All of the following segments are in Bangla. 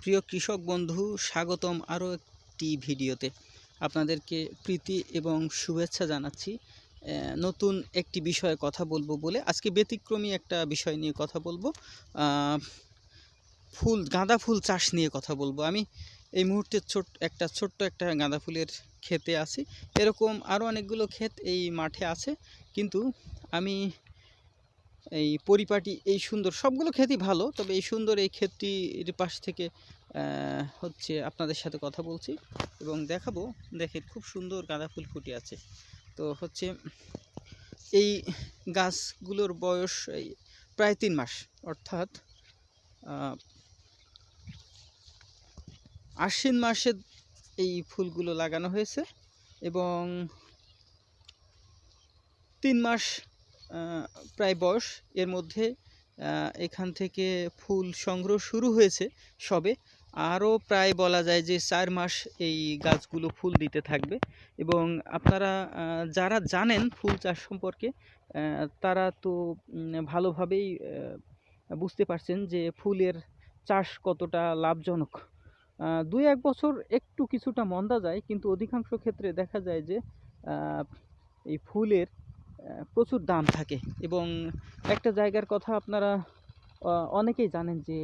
প্রিয় কৃষক বন্ধু, স্বাগতম আরও একটি ভিডিওতে। আপনাদেরকে প্রীতি এবং শুভেচ্ছা জানাচ্ছি। নতুন একটি বিষয়ে কথা বলব বলে আজকে ব্যতিক্রমী একটা বিষয় নিয়ে কথা বলব। ফুল, গাঁদা ফুল চাষ নিয়ে কথা বলব। আমি এই মুহূর্তে ছোট, একটা ছোট্ট একটা গাঁদা ফুলের ক্ষেতে আছি। এরকম আরও অনেকগুলো ক্ষেত এই মাঠে আছে। কিন্তু আমি এই পরিপাটি, এই সুন্দর সবগুলো ক্ষেতই ভালো, তবে এই সুন্দর এই ক্ষেতটির পাশ থেকে হচ্ছে আপনাদের সাথে কথা বলছি এবং দেখাবো, দেখেন খুব সুন্দর গাঁদা ফুল ফুটে আছে। তো হচ্ছে এই গাছগুলোর বয়স প্রায় তিন মাস, অর্থাৎ আশ্বিন মাসে এই ফুলগুলো লাগানো হয়েছে এবং তিন মাস প্রায় বয়স এর মধ্যে এখান থেকে ফুল সংগ্রহ শুরু হয়েছে সবে। আরও প্রায় বলা যায় যে চার মাস এই গাছগুলো ফুল দিতে থাকবে। এবং আপনারা যারা জানেন ফুল চাষ সম্পর্কে তারা তো ভালোভাবেই বুঝতে পারছেন যে ফুলের চাষ কতটা লাভজনক। দুই এক বছর একটু কিছুটা মন্দা যায়, কিন্তু অধিকাংশ ক্ষেত্রে দেখা যায় যে এই ফুলের প্রচুর দাম থাকে এবং একটা জায়গার কথা আপনারা অনেকেই জানেন যে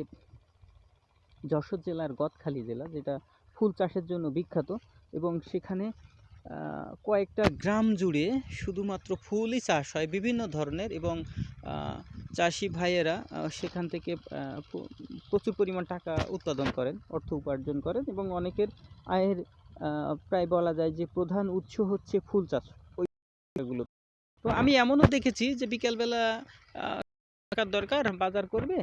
যশোর জেলার গদখালি জেলা, যেটা ফুল চাষের জন্য বিখ্যাত এবং সেখানে কয়েকটা গ্রাম জুড়ে শুধুমাত্র ফুলই চাষ হয় বিভিন্ন ধরনের এবং চাষি ভাইয়েরা সেখান থেকে প্রচুর পরিমাণ টাকা উৎপাদন করেন, অর্থ উপার্জন করেন এবং অনেকের আয়ের প্রায় বলা যায় যে প্রধান উৎস হচ্ছে ফুল চাষ। ওই তো আমি এমনও দেখেছি যে বিকেলবেলা টাকার দরকার, বাজার করবে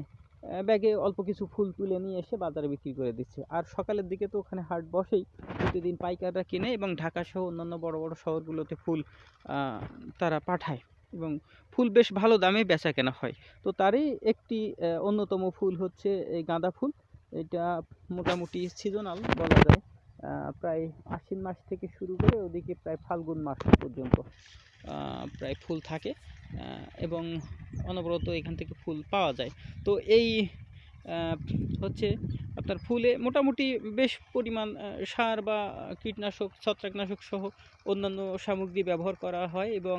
ব্যাগে অল্প কিছু ফুল তুলে নিয়ে এসে বাজারে বিক্রি করে দিচ্ছে। আর সকালের দিকে তো ওখানে হাট বসেই প্রতিদিন পাইকাররা কিনে এবং ঢাকা সহ অন্যান্য বড় বড় শহরগুলোতে ফুল তারা পাঠায় এবং ফুল বেশ ভালো দামে বেচা কেনা হয়। তো তারই একটি অন্যতম ফুল হচ্ছে এই গাঁদা ফুল। এটা মোটামুটি সিজনাল বলা যায়। প্রায় আশ্বিন মাস থেকে শুরু করে ওদিকে প্রায় ফাল্গুন মাস পর্যন্ত। প্রায় ফুল থাকে এবং অনবরত এখান থেকে ফুল পাওয়া যায়। তো এই হচ্ছে আপনার ফুলে মোটামুটি বেশ পরিমাণ সার বা কীটনাশক, ছত্রাকনাশক সহ অন্যান্য সামগ্রী ব্যবহার করা হয় এবং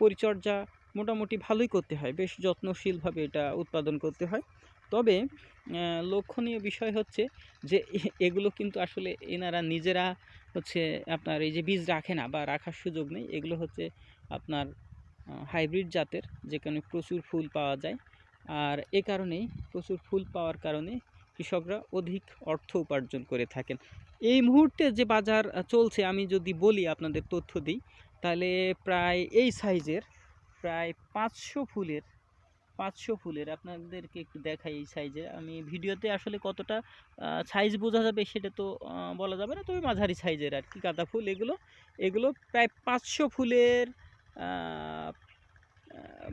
পরিচর্যা মোটামুটি ভালোই করতে হয়, বেশ যত্নশীলভাবে এটা উৎপাদন করতে হয়। তবে লক্ষণীয় বিষয় হচ্ছে যে এগুলো কিন্তু আসলে এনারা নিজেরা হচ্ছে আপনার এই যে বীজ রাখে না বা রাখার সুযোগ নেই, এগুলো হচ্ছে আপনার হাইব্রিড জাতের যেখানে প্রচুর ফুল পাওয়া যায়। আর এ কারণেই প্রচুর ফুল পাওয়ার কারণে কৃষকরা অধিক অর্থ উপার্জন করে থাকেন। এই মুহূর্তে যে বাজার চলছে, আমি যদি বলি আপনাদের তথ্য দিই, তাহলে প্রায় এই সাইজের প্রায় পাঁচশো ফুলের পাঁচশো ফুলের, আপনাদেরকে একটু দেখাই এই সাইজে আমি ভিডিওতে আসলে কতটা সাইজ বোঝা যাবে সেটা তো বলা যাবে না, তবে মাঝারি সাইজের আর কি, গাঁদা ফুল, এগুলো এগুলো প্রায় পাঁচশো ফুলের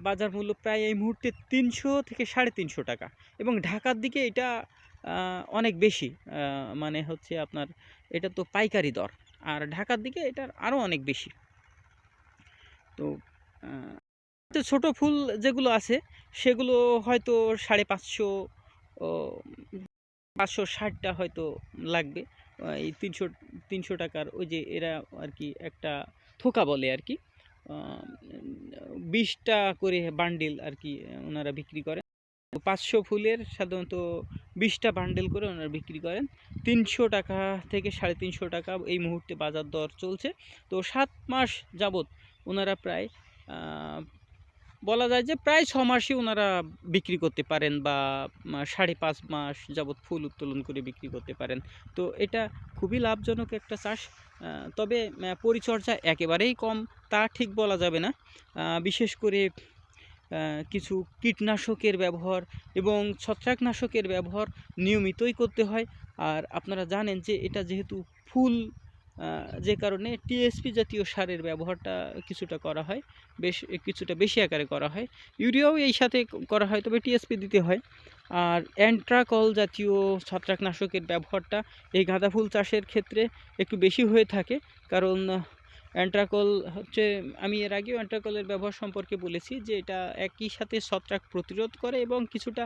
বাজার মূল্য প্রায় এই মুহূর্তে তিনশো থেকে সাড়ে তিনশো টাকা। এবং ঢাকার দিকে এটা অনেক বেশি মানে হচ্ছে আপনার এটা তো পাইকারি দর। আর ঢাকার দিকে এটার আরও অনেক বেশি। তো ছোট ফুল যেগুলো আছে, সেগুলো হয়তো সাড়ে পাঁচশো পাঁচশো ষাটটা হয়তো লাগবে। এই তিনশো তিনশো টাকার ওই যে এরা আর কি একটা থোকা বলে আর কি। বিশটা করে বান্ডিল আর কি ওনারা বিক্রি করেন। পাঁচশো ফুলের সাধারণত বিশটা বান্ডেল করে ওনারা বিক্রি করেন। তিনশো টাকা থেকে সাড়ে তিনশো টাকা এই মুহূর্তে বাজার দর চলছে। তো সাত মাস যাবত ওনারা প্রায় বলা যায় যে প্রায় ছ মাসই ওনারা বিক্রি করতে পারেন বা সাড়ে পাঁচ মাস যাবত ফুল উত্তোলন করে বিক্রি করতে পারেন। তো এটা খুবই লাভজনক একটা চাষ। তবে পরিচর্যা একেবারেই কম, তা ঠিক বলা যাবে না। বিশেষ করে কিছু কীটনাশকের ব্যবহার এবং ছত্রাকনাশকের ব্যবহার নিয়মিতই করতে হয়। আর আপনারা জানেন যে, এটা যেহেতু ফুল যে কারণে টিএসপি জাতীয় সারের ব্যবহারটা কিছুটা করা হয়, বেশ, কিছুটা বেশি আকারে করা হয়। ইউরিয়াও এই সাথে করা হয়, তবে টিএসপি দিতে হয়। আর অ্যান্ট্রাকল জাতীয় ছত্রাকনাশকের ব্যবহারটা এই গাঁদা ফুল চাষের ক্ষেত্রে একটু বেশি হয়ে থাকে। কারণ অ্যান্ট্রাকল হচ্ছে, আমি এর আগেও অ্যান্ট্রাকলের ব্যবহার সম্পর্কে বলেছি যে এটা একই সাথে ছত্রাক প্রতিরোধ করে এবং কিছুটা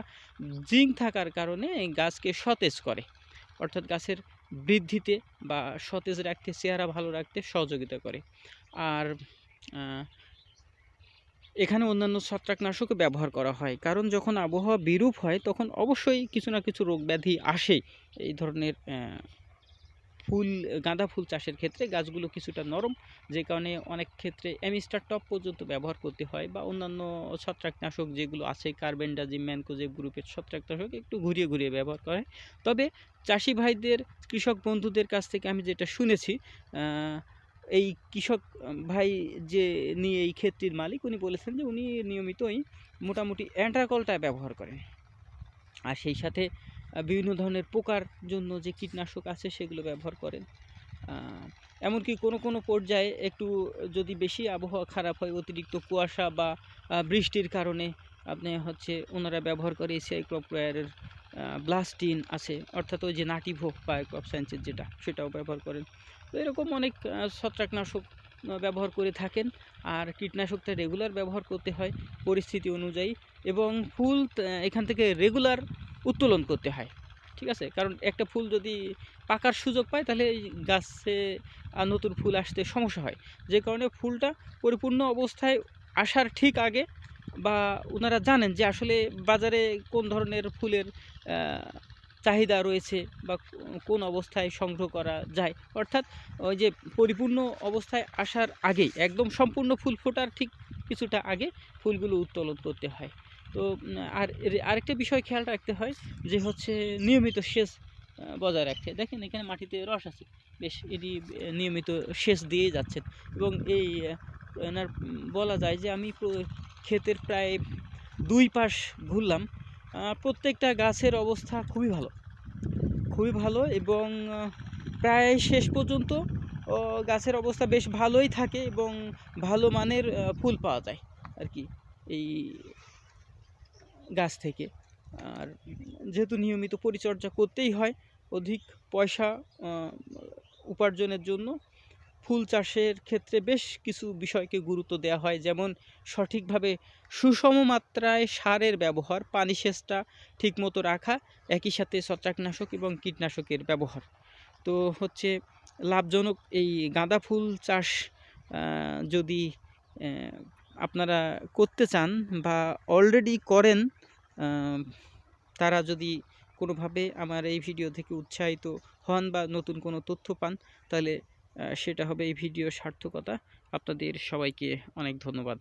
জিঙ্ক থাকার কারণে গাছকে সতেজ করে। অর্থাৎ গাছের বৃদ্ধিতে বা সতেজ রাখতে, চেহারা ভালো রাখতে সহযোগিতা করে। আর এখানে অন্যান্য ছত্রাকনাশকও ব্যবহার করা হয়। কারণ যখন আবহাওয়া বিরূপ হয়, তখন অবশ্যই কিছু না কিছু রোগ ব্যাধি আসে এই ধরনের ফুল, গাঁদা ফুল চাষের ক্ষেত্রে গাছগুলো কিছুটা নরম, যে কারণে অনেক ক্ষেত্রে অ্যামিস্টার টপ পর্যন্ত ব্যবহার করতে হয় বা অন্যান্য ছত্রাকনাশক যেগুলো আছে কার্বেন্ডাজিম ম্যানকোজেব গ্রুপের ছত্রাকনাশক একটু ঘুরিয়ে ঘুরিয়ে ব্যবহার করে তবে চাষি ভাইদের, কৃষক বন্ধুদের কাছ থেকে আমি যেটা শুনেছি এই কৃষক ভাই যে নিয়ে এই ক্ষেত্রের মালিক, উনি বলেছেন যে উনি নিয়মিতই মোটামুটি অ্যান্ট্রাকলটা ব্যবহার করেন। আর সেই সাথে বিভিন্ন ধরনের পোকার জন্য যে কীটনাশক আছে সেগুলো ব্যবহার করেন। এমনকি কোনো কোনো পর্যায়ে একটু যদি বেশি আবহাওয়া খারাপ হয়, অতিরিক্ত কুয়াশা বা বৃষ্টির কারণে আপনি হচ্ছে ওনারা ব্যবহার করে এসিআই ক্রপ কেয়ারের ব্লাস্টিন আছে, অর্থাৎ ওই যে নাটিভো বা ক্রপ সায়েন্সের যেটা, সেটাও ব্যবহার করেন। তো এরকম অনেক ছত্রাকনাশক ব্যবহার করে থাকেন আর কীটনাশকটা রেগুলার ব্যবহার করতে হয় পরিস্থিতি অনুযায়ী এবং ফুল এখান থেকে রেগুলার উত্তোলন করতে হয়, ঠিক আছে? কারণ একটা ফুল যদি পাকার সুযোগ পায়, তাহলে এই গাছে নতুন ফুল আসতে সমস্যা হয়। যে কারণে ফুলটা পরিপূর্ণ অবস্থায় আসার ঠিক আগে বা ওনারা জানেন যে আসলে বাজারে কোন ধরনের ফুলের চাহিদা রয়েছে বা কোন অবস্থায় সংগ্রহ করা যায়। অর্থাৎ ওই যে পরিপূর্ণ অবস্থায় আসার আগেই, একদম সম্পূর্ণ ফুল ফোটার ঠিক কিছুটা আগে ফুলগুলো উত্তোলন করতে হয়। তো আর আরেকটা বিষয় খেয়াল রাখতে হয় যে হচ্ছে নিয়মিত সেচ বজায় রাখতে। দেখেন এখানে মাটিতে রস আছে, বেশ এটি নিয়মিত সেচ দিয়ে যাচ্ছেন এবং এই এনার বলা যায় যে আমি ক্ষেতের প্রায় দুই পাশ ঘুরলাম প্রত্যেকটা গাছের অবস্থা খুবই ভালো। খুবই ভালো এবং প্রায় শেষ পর্যন্ত গাছের অবস্থা বেশ ভালোই থাকে এবং ভালো মানের ফুল পাওয়া যায় আর কি। এই গাছ থেকে। আর যেহেতু নিয়মিত পরিচর্যা করতেই হয়, অধিক পয়সা উপার্জনের জন্য ফুল চাষের ক্ষেত্রে বেশ কিছু বিষয়কে গুরুত্ব দেওয়া হয়। যেমন সঠিকভাবে সুষম মাত্রায় সারের ব্যবহার, পানি সেচটা ঠিকমতো রাখা, একই সাথে ছত্রাকনাশক এবং কীটনাশকের ব্যবহার। তো হচ্ছে লাভজনক এই গাঁদা ফুল চাষ যদি আপনারা করতে চান বা অলরেডি করেন তারা যদি কোনোভাবে আমার এই ভিডিও থেকে উৎসাহিত হন বা নতুন কোনো তথ্য পান, তাহলে সেটা হবে এই ভিডিও সার্থকতা। আপনাদের সবাইকে অনেক ধন্যবাদ।